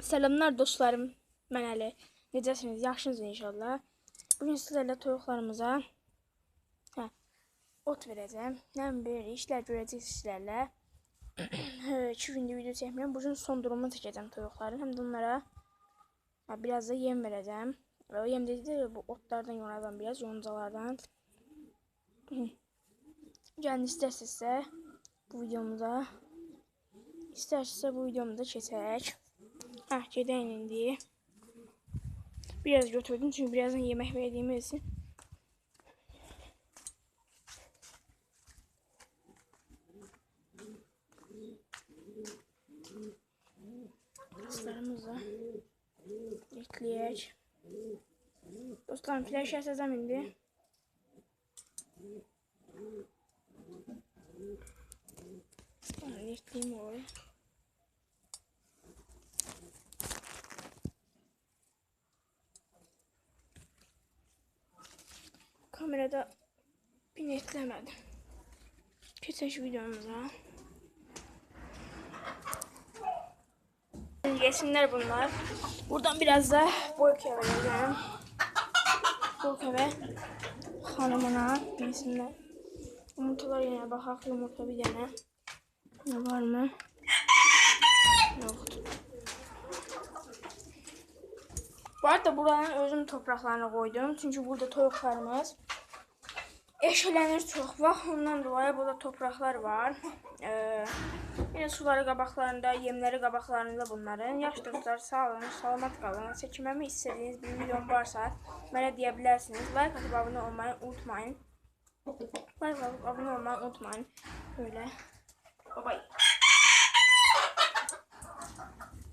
Selamlar dostlarım. Mən Əli. Necəsiniz? Yaxşısınız inşallah. Bugün sizlərlə toyuqlarımıza hə, ot verəcəm. Nə bir işlər görəcəksiniz sizlərlə. İki gündür video çəkmirəm. Bugün son durumu çəkəcəm toyuqların. Həm də onlara hə, biraz da yem verəcəm. Və o yem dedi də bu otlardan yonardan biraz, yoncalardan. Yəni istərsinizsə bu videomuza İsterse bu videomu da bahçeden inin diye. Biraz götürdüm çünkü birazdan yemek verdiğimiz için. Dostlarımızı bekleyeceğiz. Dostlarım flash yazsam indi. Bekleyeyim oraya. Kamerada pinetlemedim. Geçeş videomuza. Yesinler bunlar. Buradan biraz da Bolke vereceğim. Bolke ve hanımına yesinler. Yumurtalar yine bakak yumurta bir tane. Ne var mı? Yoktu. Bu arada buranın özüm topraklarına koydum. Çünkü burada toyuqlarımız eşələnir çox vaxt. Ondan dolayı burada topraklar var. Ee, yine suları qabaqlarında, yemləri qabaqlarında bunların. Yaxşı dostlar, sağ olun, salamat qalın. Çəkməmi istədiyiniz bir videom varsa mənə deyə bilərsiniz. Like atıb abunə olmayı unutmayın. Like atıb abunə olmayı unutmayın. Böyle. Bye bye.